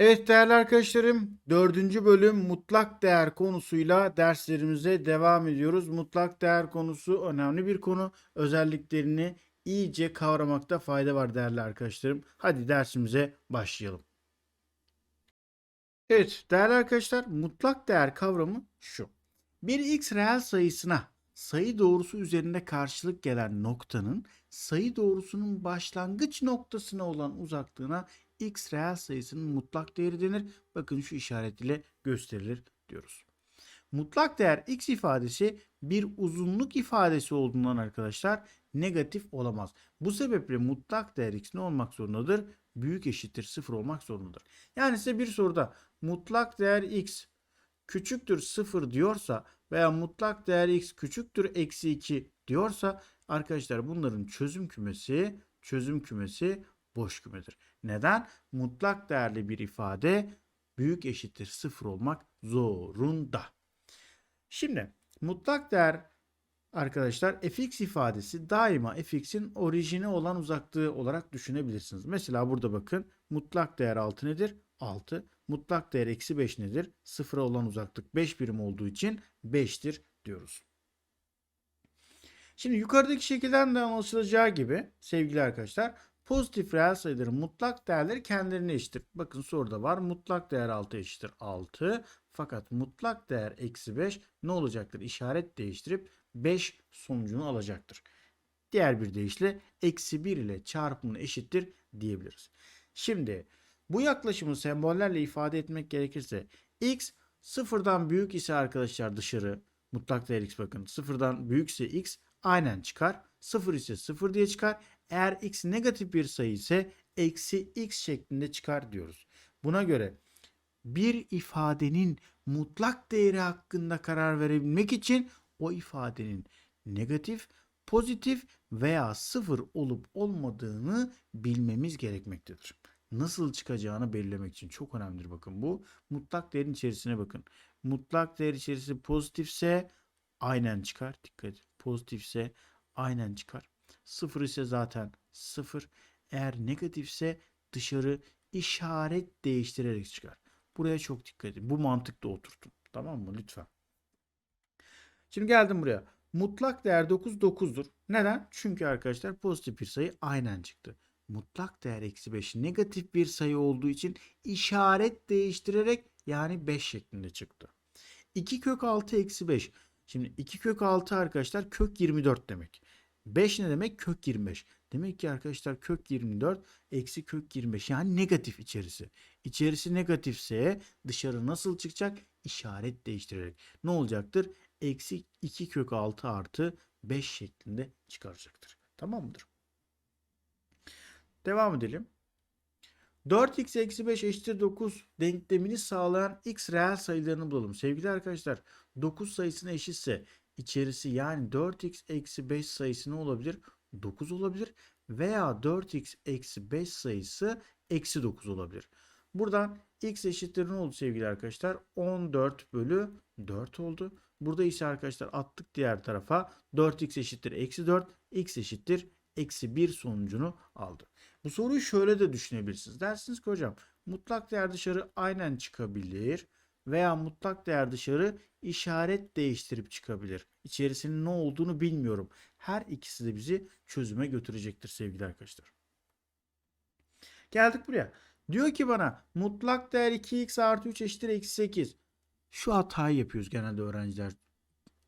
Evet değerli arkadaşlarım, dördüncü bölüm mutlak değer konusuyla derslerimize devam ediyoruz. Mutlak değer konusu önemli bir konu. Özelliklerini iyice kavramakta fayda var değerli arkadaşlarım. Hadi dersimize başlayalım. Evet değerli arkadaşlar, mutlak değer kavramı şu. Bir x reel sayısına sayı doğrusu üzerinde karşılık gelen noktanın sayı doğrusunun başlangıç noktasına olan uzaklığına x reel sayısının mutlak değeri denir. Bakın şu işaret ile gösterilir diyoruz. Mutlak değer x ifadesi bir uzunluk ifadesi olduğundan arkadaşlar negatif olamaz. Bu sebeple mutlak değer x ne olmak zorundadır? Büyük eşittir sıfır olmak zorundadır. Yani size bir soruda mutlak değer x küçüktür sıfır diyorsa veya mutlak değer x küçüktür eksi 2 diyorsa arkadaşlar bunların çözüm kümesi çözüm kümesi boş kümedir. Neden? Mutlak değerli bir ifade büyük eşittir sıfır olmak zorunda. Şimdi mutlak değer arkadaşlar fx ifadesi daima fx'in orijine olan uzaklığı olarak düşünebilirsiniz. Mesela burada bakın mutlak değer 6 nedir? 6. Mutlak değer eksi 5 nedir? Sıfıra olan uzaklık 5 birim olduğu için 5'tir diyoruz. Şimdi yukarıdaki şekilden de anlaşılacağı gibi sevgili arkadaşlar pozitif reel sayıların mutlak değerleri kendilerine eşittir. Bakın soruda var mutlak değer 6 eşittir 6 fakat mutlak değer eksi 5 ne olacaktır? İşaret değiştirip 5 sonucunu alacaktır. Diğer bir deyişle eksi 1 ile çarpımı eşittir diyebiliriz. Şimdi bu yaklaşımı sembollerle ifade etmek gerekirse x sıfırdan büyük ise arkadaşlar dışarı mutlak değer x bakın sıfırdan büyükse x aynen çıkar. 0 ise 0 diye çıkar. Eğer x negatif bir sayı ise eksi x şeklinde çıkar diyoruz. Buna göre bir ifadenin mutlak değeri hakkında karar verebilmek için o ifadenin negatif, pozitif veya sıfır olup olmadığını bilmemiz gerekmektedir. Nasıl çıkacağını belirlemek için çok önemlidir bakın bu. Mutlak değerin içerisine bakın. Mutlak değer içerisi pozitifse aynen çıkar. Dikkat edin. Pozitifse aynen çıkar. Sıfır ise zaten sıfır. Eğer negatifse dışarı işaret değiştirerek çıkar. Buraya çok dikkat edin. Bu mantıkla oturtun. Tamam mı? Lütfen. Şimdi geldim buraya. Mutlak değer 9 9'dur. Neden? Çünkü arkadaşlar pozitif bir sayı aynen çıktı. Mutlak değer eksi 5 negatif bir sayı olduğu için işaret değiştirerek yani 5 şeklinde çıktı. 2 kök 6 eksi 5. Şimdi 2 kök 6 arkadaşlar kök 24 demek. 5 ne demek? Kök 25. Demek ki arkadaşlar kök 24 eksi kök 25 yani negatif içerisi. İçerisi negatifse dışarı nasıl çıkacak? İşaret değiştirerek. Ne olacaktır? Eksi 2 kök 6 artı 5 şeklinde çıkaracaktır. Tamam mıdır? Devam edelim. 4x eksi 5 eşittir 9 denklemini sağlayan x reel sayılarını bulalım. Sevgili arkadaşlar 9 sayısına eşitse içerisi yani 4x eksi 5 sayısı ne olabilir? 9 olabilir veya 4x eksi 5 sayısı eksi 9 olabilir. Buradan x eşittir ne oldu sevgili arkadaşlar? 14 bölü 4 oldu. Burada ise arkadaşlar attık diğer tarafa 4x eşittir eksi 4 x eşittir eksi 1 sonucunu aldı. Bu soruyu şöyle de düşünebilirsiniz. Dersiniz ki hocam mutlak değer dışarı aynen çıkabilir veya mutlak değer dışarı işaret değiştirip çıkabilir. İçerisinin ne olduğunu bilmiyorum. Her ikisi de bizi çözüme götürecektir sevgili arkadaşlar. Geldik buraya. Diyor ki bana mutlak değer 2x artı 3 eşittir eksi 8. Şu hatayı yapıyoruz genelde öğrenciler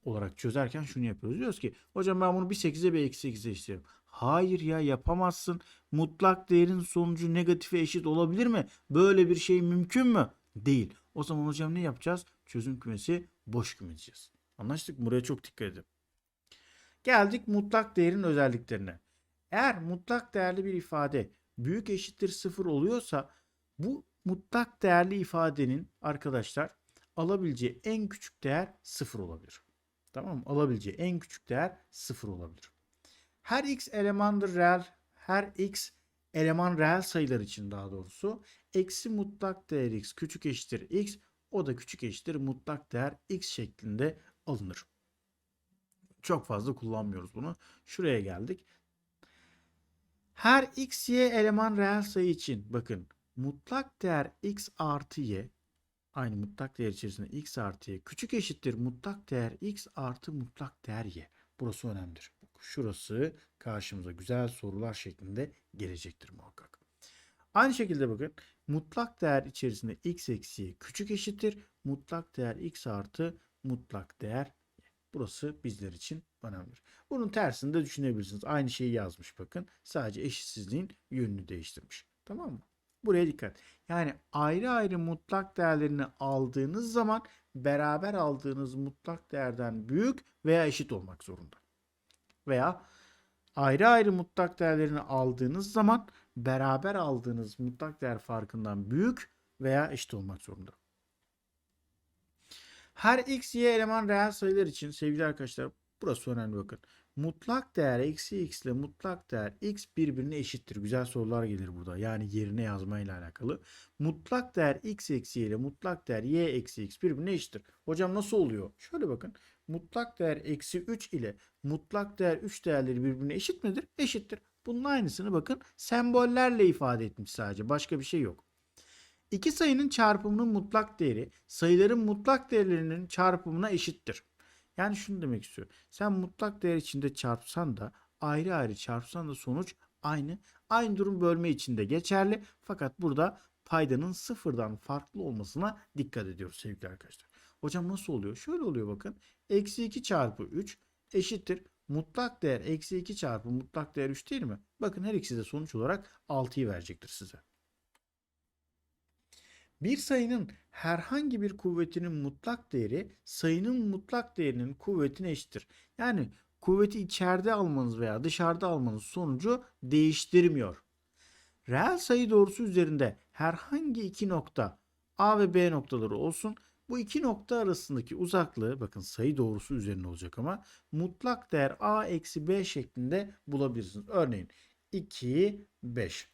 olarak çözerken şunu yapıyoruz. Diyoruz ki hocam ben bunu bir 8'e bir eksi 8'e eşitliyorum. Hayır ya yapamazsın. Mutlak değerin sonucu negatife eşit olabilir mi? Böyle bir şey mümkün mü? Değil. O zaman hocam ne yapacağız? Çözüm kümesi boş küme diyeceğiz. Anlaştık mı? Buraya çok dikkat edin. Geldik mutlak değerin özelliklerine. Eğer mutlak değerli bir ifade büyük eşittir sıfır oluyorsa bu mutlak değerli ifadenin arkadaşlar alabileceği en küçük değer sıfır olabilir. Tamam mı? Alabileceği en küçük değer sıfır olabilir. Her x elemandır reel, her x eleman reel sayılar için daha doğrusu eksi mutlak değer x küçük eşittir x o da küçük eşittir mutlak değer x şeklinde alınır. Çok fazla kullanmıyoruz bunu. Şuraya geldik. Her x, y eleman reel sayı için bakın mutlak değer x artı y aynı mutlak değer içerisinde x artı y küçük eşittir mutlak değer x artı mutlak değer y. Burası önemlidir. Şurası karşımıza güzel sorular şeklinde gelecektir muhakkak. Aynı şekilde bakın mutlak değer içerisinde x eksi küçük eşittir mutlak değer x artı mutlak değer. Burası bizler için önemlidir. Bunun tersini de düşünebilirsiniz. Aynı şeyi yazmış bakın. Sadece eşitsizliğin yönünü değiştirmiş. Tamam mı? Buraya dikkat. Yani ayrı ayrı mutlak değerlerini aldığınız zaman beraber aldığınız mutlak değerden büyük veya eşit olmak zorunda. Veya ayrı ayrı mutlak değerlerini aldığınız zaman beraber aldığınız mutlak değer farkından büyük veya eşit olmak zorunda. Her x, y eleman reel sayılar için sevgili arkadaşlar burası önemli bakın. Mutlak değer eksi x ile mutlak değer x birbirine eşittir. Güzel sorular gelir burada. Yani yerine yazmayla alakalı. Mutlak değer x eksi y ile mutlak değer y eksi x birbirine eşittir. Hocam nasıl oluyor? Şöyle bakın. Mutlak değer eksi 3 ile mutlak değer 3 değerleri birbirine eşit midir? Eşittir. Bunun aynısını bakın sembollerle ifade etmiş sadece. Başka bir şey yok. İki sayının çarpımının mutlak değeri sayıların mutlak değerlerinin çarpımına eşittir. Yani şunu demek istiyor. Sen mutlak değer içinde çarpsan da ayrı ayrı çarpsan da sonuç aynı. Aynı durum bölme içinde geçerli. Fakat burada paydanın sıfırdan farklı olmasına dikkat ediyoruz sevgili arkadaşlar. Hocam nasıl oluyor? Şöyle oluyor bakın. Eksi 2 çarpı 3 eşittir. Mutlak değer eksi 2 çarpı mutlak değer 3 değil mi? Bakın her ikisi de sonuç olarak 6'yı verecektir size. Bir sayının herhangi bir kuvvetinin mutlak değeri sayının mutlak değerinin kuvvetine eşittir. Yani kuvveti içeride almanız veya dışarıda almanız sonucu değiştirmiyor. Reel sayı doğrusu üzerinde herhangi iki nokta A ve B noktaları olsun. Bu iki nokta arasındaki uzaklığı bakın sayı doğrusu üzerine olacak ama mutlak değer A eksi B şeklinde bulabilirsiniz. Örneğin 2, 5.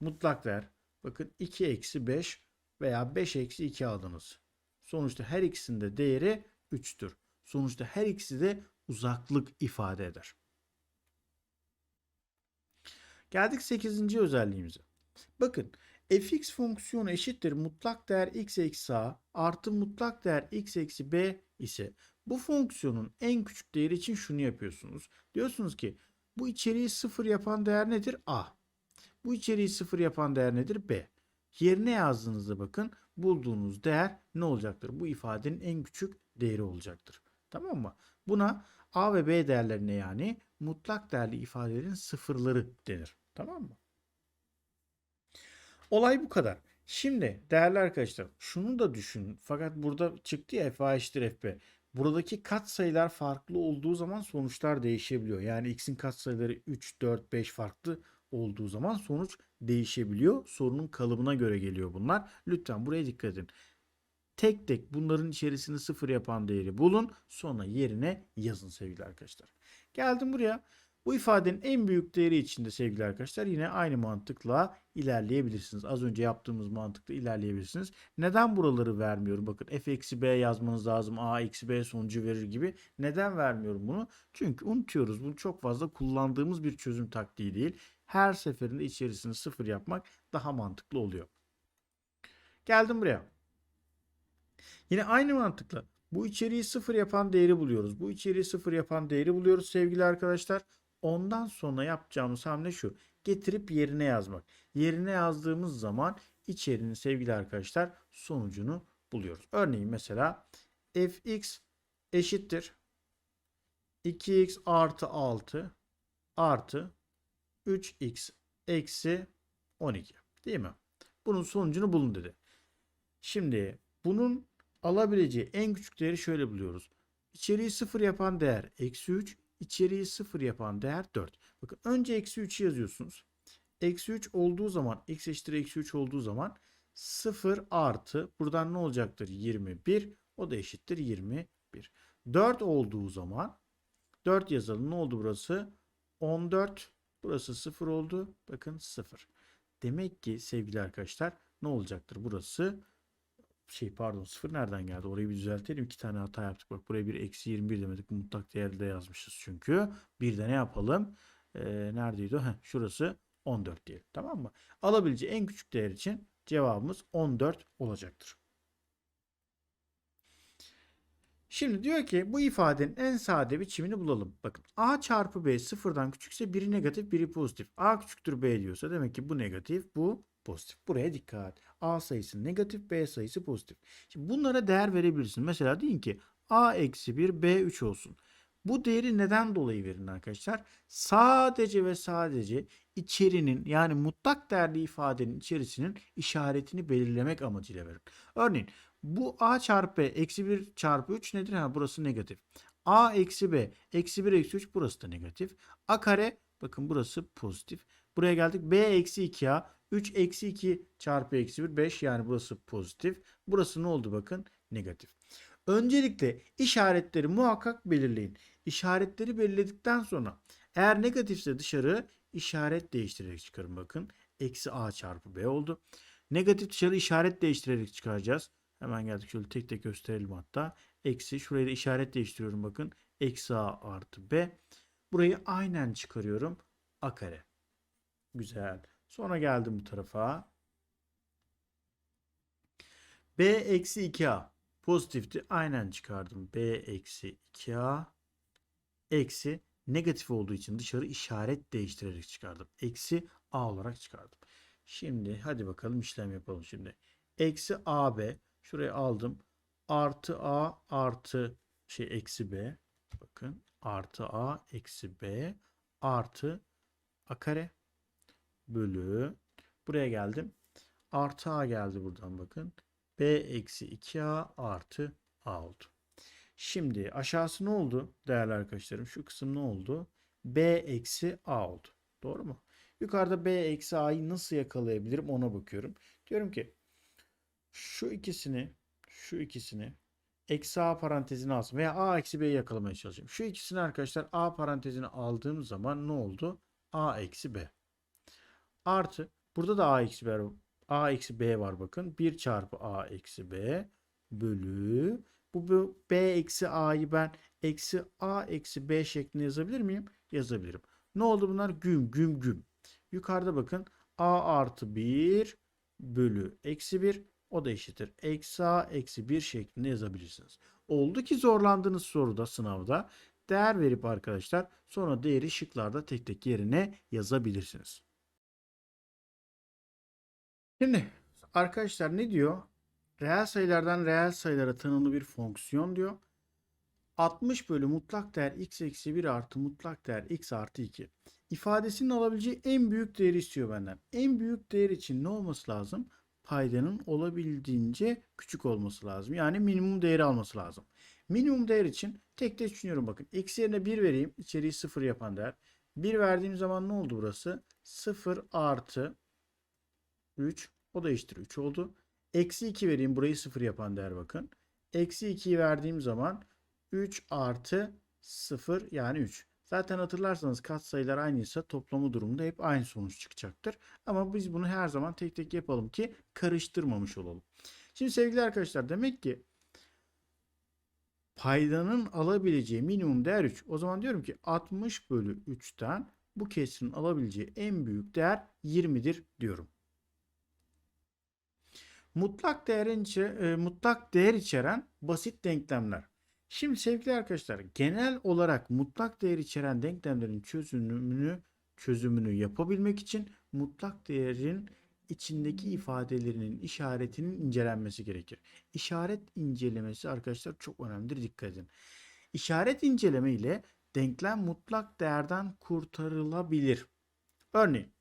Mutlak değer bakın 2 eksi 5 veya 5 eksi 2 aldınız. Sonuçta her ikisinde değeri 3'tür. Sonuçta her ikisi de uzaklık ifade eder. Geldik 8. özelliğimize. Bakın fx fonksiyonu eşittir mutlak değer x eksi a artı mutlak değer x eksi b ise bu fonksiyonun en küçük değeri için şunu yapıyorsunuz. Diyorsunuz ki bu içeriği sıfır yapan değer nedir? a. Bu içeriği sıfır yapan değer nedir? b. Yerine yazdığınızda bakın bulduğunuz değer ne olacaktır? Bu ifadenin en küçük değeri olacaktır. Tamam mı? Buna a ve b değerlerine yani mutlak değerli ifadelerin sıfırları denir. Tamam mı? Olay bu kadar. Şimdi değerli arkadaşlar şunu da düşünün. Fakat burada çıktı ya f a fb. Buradaki katsayılar farklı olduğu zaman sonuçlar değişebiliyor. Yani x'in katsayıları 3, 4, 5 farklı olduğu zaman sonuç değişebiliyor. Sorunun kalıbına göre geliyor bunlar. Lütfen buraya dikkat edin. Tek tek bunların içerisini sıfır yapan değeri bulun. Sonra yerine yazın sevgili arkadaşlar. Geldim buraya. Bu ifadenin en büyük değeri içinde sevgili arkadaşlar yine aynı mantıkla ilerleyebilirsiniz. Az önce yaptığımız mantıkla ilerleyebilirsiniz. Neden buraları vermiyorum? Bakın f eksi b yazmanız lazım. a eksi b sonucu verir gibi. Neden vermiyorum bunu? Çünkü unutuyoruz. Bunu çok fazla kullandığımız bir çözüm taktiği değil. Her seferinde içerisini sıfır yapmak daha mantıklı oluyor. Geldim buraya. Yine aynı mantıkla bu içeriği sıfır yapan değeri buluyoruz. Bu içeriği sıfır yapan değeri buluyoruz sevgili arkadaşlar. Ondan sonra yapacağımız hamle şu. Getirip yerine yazmak. Yerine yazdığımız zaman içeriğinin sevgili arkadaşlar sonucunu buluyoruz. Örneğin mesela fx eşittir 2x artı 6 artı 3x eksi 12 değil mi? Bunun sonucunu bulun dedi. Şimdi bunun alabileceği en küçük değeri şöyle buluyoruz. İçeriği sıfır yapan değer eksi 3, içeriği sıfır yapan değer 4. Bakın önce eksi 3'ü yazıyorsunuz. Eksi 3 olduğu zaman x eşittir eksi 3 olduğu zaman 0 artı buradan ne olacaktır? 21. O da eşittir 21. 4 olduğu zaman 4 yazalım. Ne oldu burası? 14. Burası 0 oldu. Bakın 0. Demek ki sevgili arkadaşlar ne olacaktır? Burası şey pardon 0 nereden geldi? Orayı bir düzeltelim. İki tane hata yaptık. Bak buraya bir eksi 21 demedik. Mutlak değerde yazmışız çünkü. Bir de ne yapalım? Ee, neredeydi o? Heh, şurası 14 diyelim. Tamam mı? Alabileceği en küçük değer için cevabımız 14 olacaktır. Şimdi diyor ki bu ifadenin en sade biçimini bulalım. Bakın a çarpı b sıfırdan küçükse biri negatif biri pozitif. a küçüktür b diyorsa demek ki bu negatif bu pozitif. Buraya dikkat. a sayısı negatif b sayısı pozitif. Şimdi bunlara değer verebilirsin. Mesela deyin ki a eksi 1 b 3 olsun. Bu değeri neden dolayı verin arkadaşlar? Sadece ve sadece içerinin yani mutlak değerli ifadenin içerisinin işaretini belirlemek amacıyla verin. Örneğin bu a çarpı eksi 1 çarpı 3 nedir? Ha, burası negatif. a eksi b eksi 1 eksi 3 burası da negatif. a kare bakın burası pozitif. Buraya geldik b eksi 2a 3 eksi 2 çarpı eksi 1 5 yani burası pozitif. Burası ne oldu bakın negatif. Öncelikle işaretleri muhakkak belirleyin. İşaretleri belirledikten sonra eğer negatifse dışarı işaret değiştirerek çıkarın bakın. Eksi a çarpı b oldu. Negatif dışarı işaret değiştirerek çıkaracağız. Hemen geldik şöyle tek tek gösterelim hatta. Eksi şuraya da işaret değiştiriyorum bakın. Eksi a artı b. Burayı aynen çıkarıyorum. a kare. Güzel. Sonra geldim bu tarafa. b eksi 2a pozitifti. Aynen çıkardım. b eksi 2a eksi negatif olduğu için dışarı işaret değiştirerek çıkardım. Eksi a olarak çıkardım. Şimdi hadi bakalım işlem yapalım şimdi. Eksi ab şuraya aldım. Artı a artı şey eksi b. Bakın artı a eksi b artı a kare bölü buraya geldim. Artı a geldi buradan bakın. b eksi 2a artı a oldu. Şimdi aşağısı ne oldu değerli arkadaşlarım? Şu kısım ne oldu? B eksi A oldu. Doğru mu? Yukarıda B eksi A'yı nasıl yakalayabilirim ona bakıyorum. Diyorum ki şu ikisini şu ikisini eksi A parantezine alsın veya A eksi B'yi yakalamaya çalışayım. Şu ikisini arkadaşlar A parantezine aldığım zaman ne oldu? A eksi B. Artı burada da A eksi B, A eksi B var bakın. 1 çarpı A eksi B bölü bu b eksi a'yı ben eksi a eksi b şeklinde yazabilir miyim? Yazabilirim. Ne oldu bunlar? Güm güm güm. Yukarıda bakın a artı 1 bölü eksi 1 o da eşittir. Eksi a eksi 1 şeklinde yazabilirsiniz. Oldu ki zorlandığınız soruda sınavda değer verip arkadaşlar sonra değeri şıklarda tek tek yerine yazabilirsiniz. Şimdi arkadaşlar ne diyor? Reel sayılardan reel sayılara tanımlı bir fonksiyon diyor. 60 bölü mutlak değer x eksi 1 artı mutlak değer x artı 2. İfadesinin alabileceği en büyük değeri istiyor benden. En büyük değer için ne olması lazım? Paydanın olabildiğince küçük olması lazım. Yani minimum değeri alması lazım. Minimum değer için tek tek düşünüyorum bakın. X yerine 1 vereyim. İçeriği 0 yapan değer. 1 verdiğim zaman ne oldu burası? 0 artı 3. O da eşittir 3 oldu. Eksi 2 vereyim. Burayı 0 yapan değer bakın. Eksi 2'yi verdiğim zaman 3 artı 0 yani 3. Zaten hatırlarsanız katsayılar aynıysa toplamı durumunda hep aynı sonuç çıkacaktır. Ama biz bunu her zaman tek tek yapalım ki karıştırmamış olalım. Şimdi sevgili arkadaşlar demek ki paydanın alabileceği minimum değer 3. O zaman diyorum ki 60 bölü 3'ten bu kesirin alabileceği en büyük değer 20'dir diyorum. Mutlak değerin e, mutlak değer içeren basit denklemler. Şimdi sevgili arkadaşlar genel olarak mutlak değer içeren denklemlerin çözümünü çözümünü yapabilmek için mutlak değerin içindeki ifadelerinin işaretinin incelenmesi gerekir. İşaret incelemesi arkadaşlar çok önemlidir dikkat edin. İşaret inceleme ile denklem mutlak değerden kurtarılabilir. Örneğin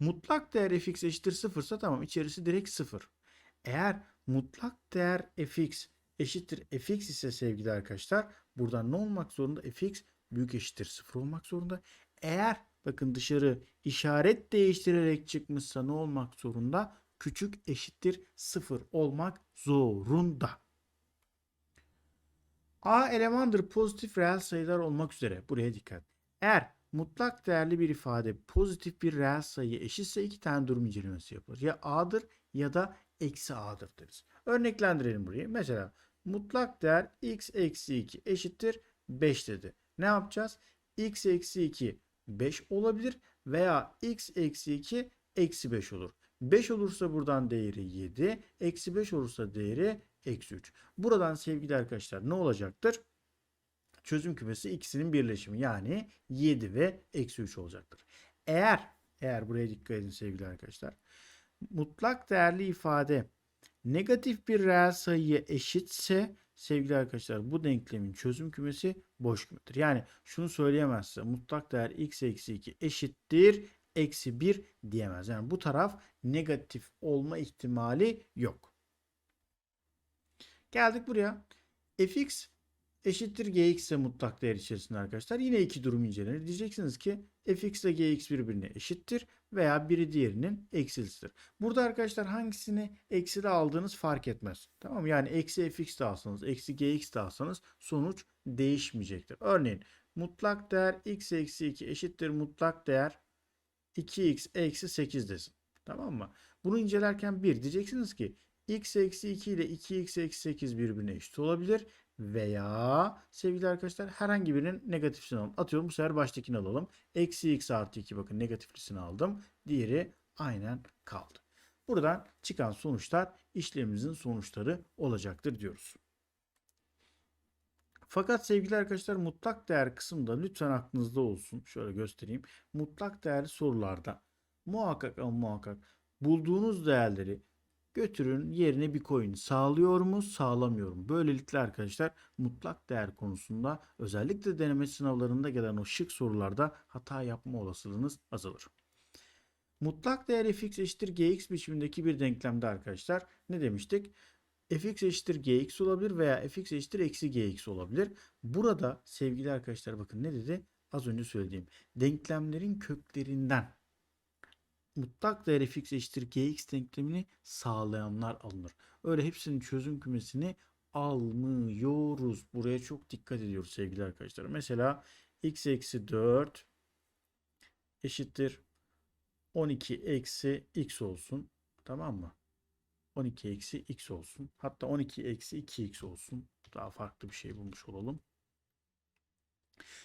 Mutlak değer fx eşittir 0 ise tamam içerisi direkt 0. Eğer mutlak değer fx eşittir fx ise sevgili arkadaşlar buradan ne olmak zorunda? fx büyük eşittir 0 olmak zorunda. Eğer bakın dışarı işaret değiştirerek çıkmışsa ne olmak zorunda? Küçük eşittir 0 olmak zorunda. A elemandır pozitif reel sayılar olmak üzere. Buraya dikkat. Eğer mutlak değerli bir ifade pozitif bir reel sayı eşitse iki tane durum incelemesi yapılır. Ya a'dır ya da eksi a'dır deriz. Örneklendirelim burayı. Mesela mutlak değer x eksi 2 eşittir 5 dedi. Ne yapacağız? x eksi 2 5 olabilir veya x eksi 2 eksi 5 olur. 5 olursa buradan değeri 7. Eksi 5 olursa değeri eksi 3. Buradan sevgili arkadaşlar ne olacaktır? Çözüm kümesi ikisinin birleşimi yani 7 ve eksi 3 olacaktır. Eğer eğer buraya dikkat edin sevgili arkadaşlar. Mutlak değerli ifade negatif bir reel sayıya eşitse sevgili arkadaşlar bu denklemin çözüm kümesi boş kümedir. Yani şunu söyleyemezse mutlak değer x eksi 2 eşittir eksi 1 diyemez. Yani bu taraf negatif olma ihtimali yok. Geldik buraya. fx eşittir gx ise mutlak değer içerisinde arkadaşlar. Yine iki durum incelenir. Diyeceksiniz ki fx ile gx birbirine eşittir veya biri diğerinin eksilisidir. Burada arkadaşlar hangisini eksili aldığınız fark etmez. Tamam? Yani eksi fx de alsanız, eksi gx de alsanız sonuç değişmeyecektir. Örneğin mutlak değer x eksi 2 eşittir mutlak değer 2x eksi 8 desin. Tamam mı? Bunu incelerken bir diyeceksiniz ki x eksi 2 ile 2x eksi 8 birbirine eşit olabilir. Veya sevgili arkadaşlar herhangi birinin negatifini alalım. Atıyorum bu sefer baştakini alalım. Eksi x artı 2 bakın negatiflisini aldım. Diğeri aynen kaldı. Buradan çıkan sonuçlar işlemimizin sonuçları olacaktır diyoruz. Fakat sevgili arkadaşlar mutlak değer kısımda lütfen aklınızda olsun. Şöyle göstereyim. Mutlak değerli sorularda muhakkak ama muhakkak bulduğunuz değerleri götürün yerine bir koyun. Sağlıyor mu, sağlamıyor mu? Böylelikle arkadaşlar mutlak değer konusunda özellikle deneme sınavlarında gelen o şık sorularda hata yapma olasılığınız azalır. Mutlak değer fx eşittir gx biçimindeki bir denklemde arkadaşlar ne demiştik? fx eşittir gx olabilir veya fx eşittir eksi gx olabilir. Burada sevgili arkadaşlar bakın ne dedi? Az önce söylediğim denklemlerin köklerinden mutlak değer fx eşittir gx denklemini sağlayanlar alınır. Öyle hepsinin çözüm kümesini almıyoruz. Buraya çok dikkat ediyoruz sevgili arkadaşlar. Mesela x eksi 4 eşittir 12 eksi x olsun. Tamam mı? 12 eksi x olsun. Hatta 12 eksi 2x olsun. Daha farklı bir şey bulmuş olalım.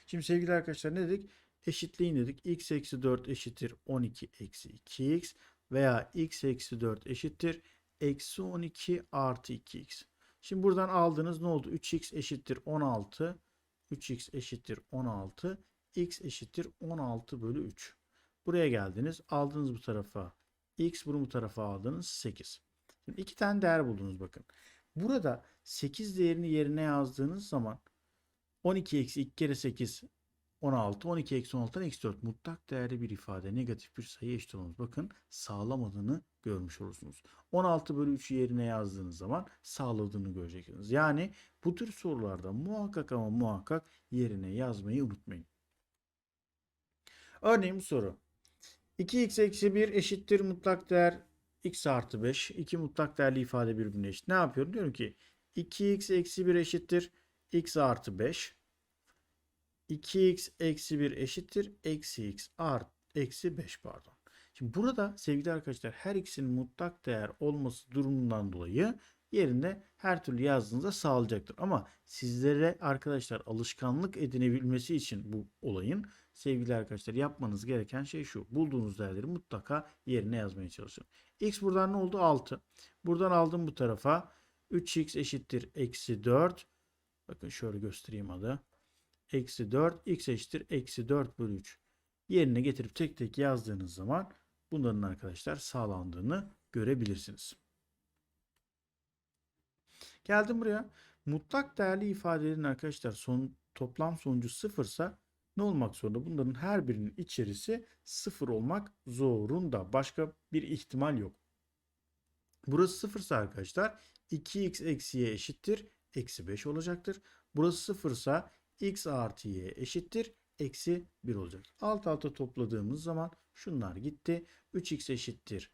Şimdi sevgili arkadaşlar ne dedik? Eşitleyin dedik. x eksi 4 eşittir 12 eksi 2x veya x eksi 4 eşittir eksi 12 artı 2x. Şimdi buradan aldığınız ne oldu? 3x eşittir 16. 3x eşittir 16. x eşittir 16 bölü 3. Buraya geldiniz. Aldınız bu tarafa x bunu bu tarafa aldınız 8. Şimdi iki tane değer buldunuz bakın. Burada 8 değerini yerine yazdığınız zaman 12 eksi 2 kere 8 16. 12 eksi 16'dan eksi 4 mutlak değerli bir ifade negatif bir sayı eşit olmaz. Bakın sağlamadığını görmüş olursunuz. 16 bölü 3'ü yerine yazdığınız zaman sağladığını göreceksiniz. Yani bu tür sorularda muhakkak ama muhakkak yerine yazmayı unutmayın. Örneğin bu soru. 2x eksi 1 eşittir mutlak değer x artı 5. İki mutlak değerli ifade birbirine eşit. Ne yapıyorum? Diyorum ki 2x eksi 1 eşittir x artı 5. 2x eksi 1 eşittir eksi x artı eksi 5 pardon. Şimdi burada sevgili arkadaşlar her x'in mutlak değer olması durumundan dolayı yerine her türlü yazdığınızda sağlayacaktır. Ama sizlere arkadaşlar alışkanlık edinebilmesi için bu olayın sevgili arkadaşlar yapmanız gereken şey şu. Bulduğunuz değerleri mutlaka yerine yazmaya çalışın. X buradan ne oldu? 6. Buradan aldım bu tarafa. 3x eşittir eksi 4. Bakın şöyle göstereyim adı. Eksi 4. X eşittir eksi 4 bölü 3. Yerine getirip tek tek yazdığınız zaman bunların arkadaşlar sağlandığını görebilirsiniz. Geldim buraya. Mutlak değerli ifadelerin arkadaşlar son toplam sonucu sıfırsa ne olmak zorunda? Bunların her birinin içerisi sıfır olmak zorunda. Başka bir ihtimal yok. Burası sıfırsa arkadaşlar 2x eksi y eşittir. Eksi 5 olacaktır. Burası sıfırsa x artı y eşittir. Eksi 1 olacak. Alt alta topladığımız zaman şunlar gitti. 3x eşittir.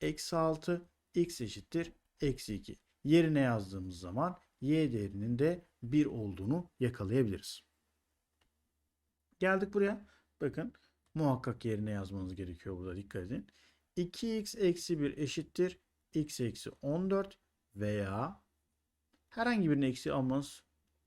Eksi 6. x eşittir. Eksi 2. Yerine yazdığımız zaman y değerinin de 1 olduğunu yakalayabiliriz. Geldik buraya. Bakın muhakkak yerine yazmanız gerekiyor burada dikkat edin. 2x eksi 1 eşittir x eksi 14 veya herhangi birinin eksi almanız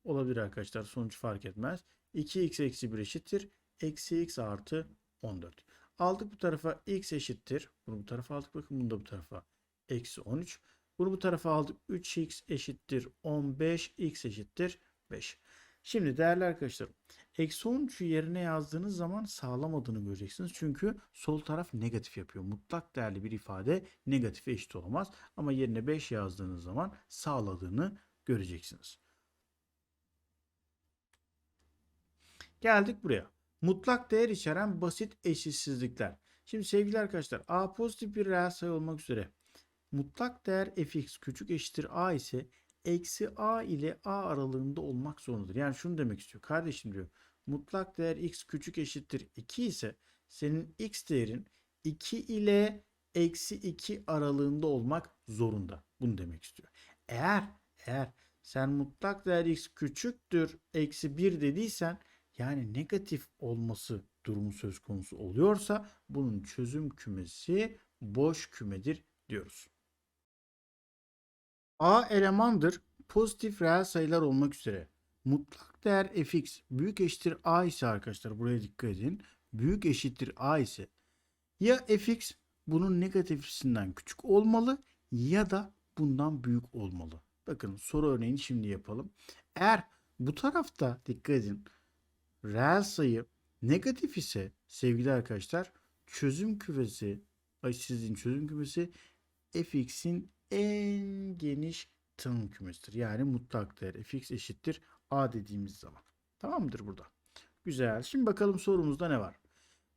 olabilir arkadaşlar. Sonuç fark etmez. 2x eksi 1 eşittir eksi x artı 14. Aldık bu tarafa x eşittir. Bunu bu tarafa aldık. Bakın bunu da bu tarafa. Eksi 13. Bunu bu tarafa aldık. 3x eşittir 15. x eşittir 5. Şimdi değerli arkadaşlarım. Eksi 13'ü yerine yazdığınız zaman sağlamadığını göreceksiniz. Çünkü sol taraf negatif yapıyor. Mutlak değerli bir ifade negatife eşit olamaz. Ama yerine 5 yazdığınız zaman sağladığını göreceksiniz. Geldik buraya. Mutlak değer içeren basit eşitsizlikler. Şimdi sevgili arkadaşlar a pozitif bir reel sayı olmak üzere mutlak değer fx küçük eşittir a ise eksi a ile a aralığında olmak zorundadır. Yani şunu demek istiyor. Kardeşim diyor mutlak değer x küçük eşittir 2 ise senin x değerin 2 ile eksi 2 aralığında olmak zorunda. Bunu demek istiyor. Eğer eğer sen mutlak değer x küçüktür eksi 1 dediysen yani negatif olması durumu söz konusu oluyorsa bunun çözüm kümesi boş kümedir diyoruz. A elemandır pozitif reel sayılar olmak üzere. Mutlak değer fx büyük eşittir a ise arkadaşlar buraya dikkat edin. Büyük eşittir a ise ya fx bunun negatifisinden küçük olmalı ya da bundan büyük olmalı. Bakın soru örneğini şimdi yapalım. Eğer bu tarafta dikkat edin reel sayı negatif ise sevgili arkadaşlar çözüm kümesi sizin çözüm kümesi fx'in en geniş tanım kümesidir. Yani mutlak değer fx eşittir a dediğimiz zaman. Tamam mıdır burada? Güzel. Şimdi bakalım sorumuzda ne var?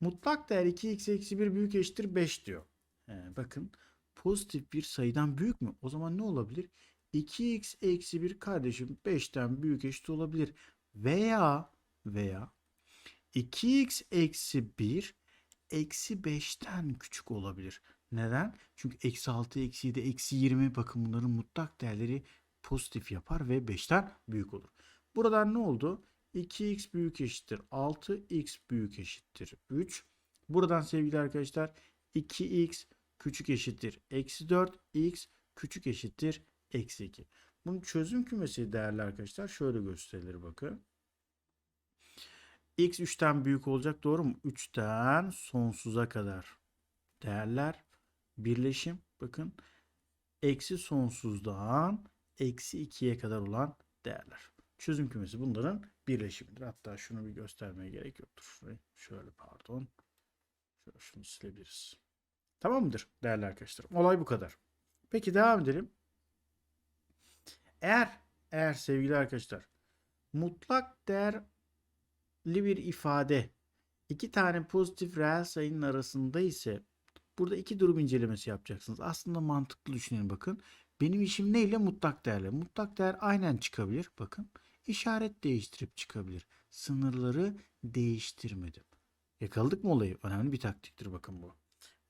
Mutlak değer 2x eksi 1 büyük eşittir 5 diyor. He, bakın pozitif bir sayıdan büyük mü? O zaman ne olabilir? 2x eksi 1 kardeşim 5'ten büyük eşit olabilir. Veya veya 2x eksi 1 eksi 5'ten küçük olabilir. Neden? Çünkü eksi 6, eksi 7, eksi 20 bakın bunların mutlak değerleri pozitif yapar ve 5'ten büyük olur. Buradan ne oldu? 2x büyük eşittir 6, x büyük eşittir 3. Buradan sevgili arkadaşlar 2x küçük eşittir eksi 4, x küçük eşittir eksi 2. Bunun çözüm kümesi değerli arkadaşlar şöyle gösterilir bakın. X 3'ten büyük olacak doğru mu? 3'ten sonsuza kadar değerler birleşim bakın eksi sonsuzdan eksi 2'ye kadar olan değerler. Çözüm kümesi bunların birleşimidir. Hatta şunu bir göstermeye gerek yoktur. Şöyle pardon. Şöyle şunu silebiliriz. Tamam mıdır değerli arkadaşlar? Olay bu kadar. Peki devam edelim. Eğer eğer sevgili arkadaşlar mutlak değer bir ifade iki tane pozitif reel sayının arasında ise burada iki durum incelemesi yapacaksınız. Aslında mantıklı düşünün bakın. Benim işim neyle? Mutlak değerle. Mutlak değer aynen çıkabilir. Bakın işaret değiştirip çıkabilir. Sınırları değiştirmedim. Yakaladık mı olayı? Önemli bir taktiktir bakın bu.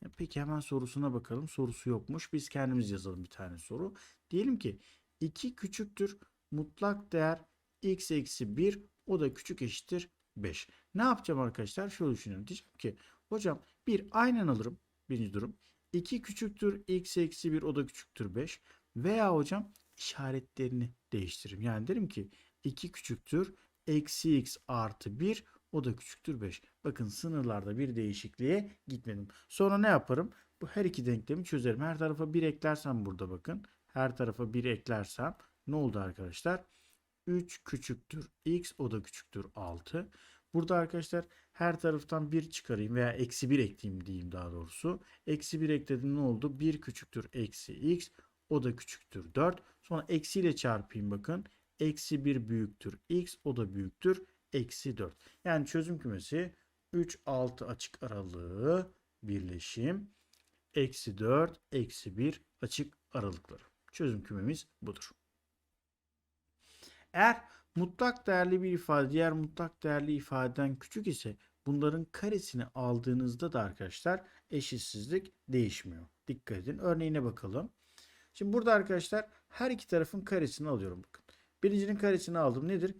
E, peki hemen sorusuna bakalım. Sorusu yokmuş. Biz kendimiz yazalım bir tane soru. Diyelim ki 2 küçüktür mutlak değer x eksi 1 o da küçük eşittir 5. Ne yapacağım arkadaşlar? Şöyle düşünüyorum. Diyeceğim ki hocam bir aynen alırım. Birinci durum. 2 küçüktür x eksi 1 o da küçüktür 5. Veya hocam işaretlerini değiştiririm. Yani derim ki 2 küçüktür eksi x artı 1 o da küçüktür 5. Bakın sınırlarda bir değişikliğe gitmedim. Sonra ne yaparım? Bu her iki denklemi çözerim. Her tarafa 1 eklersem burada bakın. Her tarafa 1 eklersem ne oldu arkadaşlar? 3 küçüktür x o da küçüktür 6. Burada arkadaşlar her taraftan 1 çıkarayım veya eksi 1 ekleyeyim diyeyim daha doğrusu. Eksi 1 ekledim ne oldu? 1 küçüktür eksi x o da küçüktür 4. Sonra eksiyle çarpayım bakın. Eksi 1 büyüktür x o da büyüktür eksi 4. Yani çözüm kümesi 3 6 açık aralığı birleşim eksi 4 eksi 1 açık aralıkları. Çözüm kümemiz budur. Eğer mutlak değerli bir ifade diğer mutlak değerli ifadeden küçük ise bunların karesini aldığınızda da arkadaşlar eşitsizlik değişmiyor. Dikkat edin. Örneğine bakalım. Şimdi burada arkadaşlar her iki tarafın karesini alıyorum. Bakın. Birincinin karesini aldım. Nedir?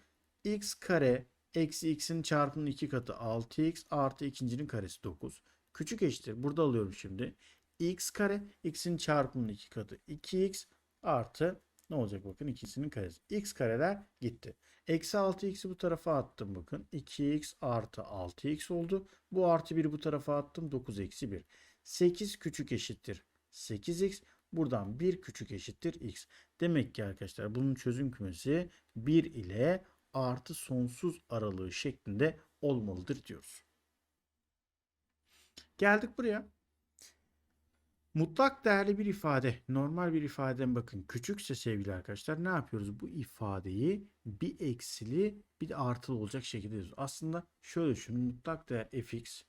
x kare eksi x'in çarpımının iki katı 6x artı ikincinin karesi 9. Küçük eşittir. Burada alıyorum şimdi. x kare x'in çarpımının iki katı 2x artı Ne olacak bakın ikisinin karesi. X kareler gitti. Eksi 6x'i bu tarafa attım bakın. 2x artı 6x oldu. Bu artı 1'i bu tarafa attım. 9 eksi 1. 8 küçük eşittir. 8x. Buradan 1 küçük eşittir x. Demek ki arkadaşlar bunun çözüm kümesi 1 ile artı sonsuz aralığı şeklinde olmalıdır diyoruz. Geldik buraya. Mutlak değerli bir ifade, normal bir ifadeden bakın küçükse sevgili arkadaşlar ne yapıyoruz? Bu ifadeyi bir eksili bir de artılı olacak şekilde yazıyoruz. Aslında şöyle düşünün mutlak değer fx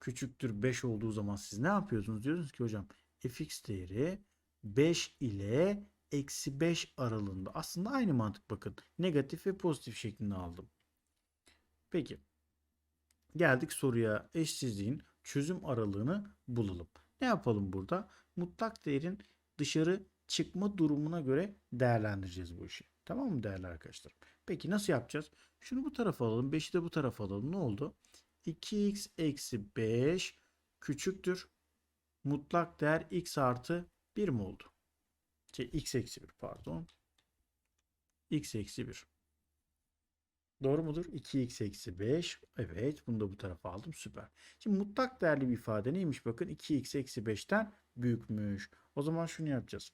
küçüktür 5 olduğu zaman siz ne yapıyorsunuz? Diyorsunuz ki hocam fx değeri 5 ile eksi 5 aralığında. Aslında aynı mantık bakın. Negatif ve pozitif şeklinde aldım. Peki. Geldik soruya eşsizliğin çözüm aralığını bulalım. Ne yapalım burada? Mutlak değerin dışarı çıkma durumuna göre değerlendireceğiz bu işi. Tamam mı değerli arkadaşlar? Peki nasıl yapacağız? Şunu bu tarafa alalım. 5'i de bu tarafa alalım. Ne oldu? 2x eksi 5 küçüktür. Mutlak değer x artı 1 mi oldu? Şey, x eksi 1 pardon. x eksi 1. Doğru mudur? 2x eksi 5. Evet. Bunu da bu tarafa aldım. Süper. Şimdi mutlak değerli bir ifade neymiş? Bakın 2x eksi 5'ten büyükmüş. O zaman şunu yapacağız.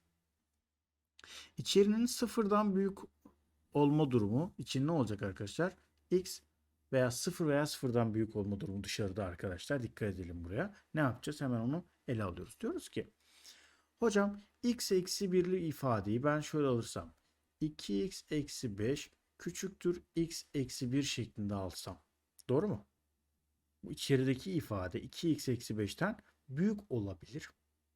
İçerinin sıfırdan büyük olma durumu için ne olacak arkadaşlar? x veya 0 veya sıfırdan büyük olma durumu dışarıda arkadaşlar. Dikkat edelim buraya. Ne yapacağız? Hemen onu ele alıyoruz. Diyoruz ki hocam x eksi 1'li ifadeyi ben şöyle alırsam 2x eksi 5 küçüktür x eksi 1 şeklinde alsam. Doğru mu? Bu içerideki ifade 2x eksi 5'ten büyük olabilir.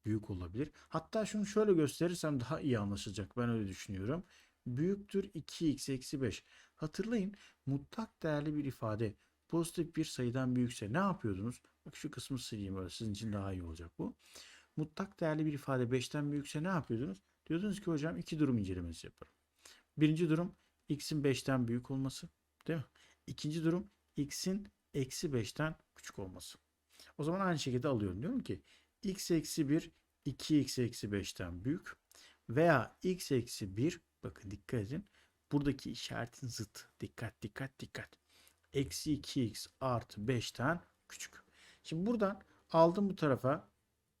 Büyük olabilir. Hatta şunu şöyle gösterirsem daha iyi anlaşılacak. Ben öyle düşünüyorum. Büyüktür 2x eksi 5. Hatırlayın mutlak değerli bir ifade pozitif bir sayıdan büyükse ne yapıyordunuz? Bak şu kısmı sileyim öyle sizin için daha iyi olacak bu. Mutlak değerli bir ifade 5'ten büyükse ne yapıyordunuz? Diyordunuz ki hocam iki durum incelemesi yaparım. Birinci durum x'in 5'ten büyük olması. Değil mi? İkinci durum x'in eksi 5'ten küçük olması. O zaman aynı şekilde alıyorum. Diyorum ki x eksi 1 2x eksi 5'ten büyük veya x eksi 1 bakın dikkat edin. Buradaki işaretin zıt. Dikkat dikkat dikkat. Eksi 2x artı 5'ten küçük. Şimdi buradan aldım bu tarafa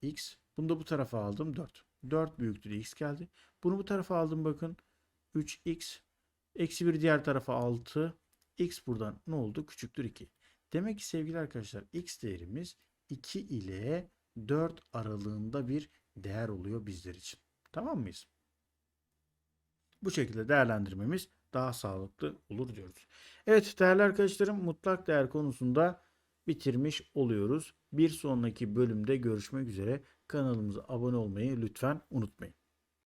x. Bunu da bu tarafa aldım 4. 4 büyüktür x geldi. Bunu bu tarafa aldım bakın. 3x Eksi 1 diğer tarafa 6. X buradan ne oldu? Küçüktür 2. Demek ki sevgili arkadaşlar x değerimiz 2 ile 4 aralığında bir değer oluyor bizler için. Tamam mıyız? Bu şekilde değerlendirmemiz daha sağlıklı olur diyoruz. Evet değerli arkadaşlarım mutlak değer konusunda bitirmiş oluyoruz. Bir sonraki bölümde görüşmek üzere. Kanalımıza abone olmayı lütfen unutmayın.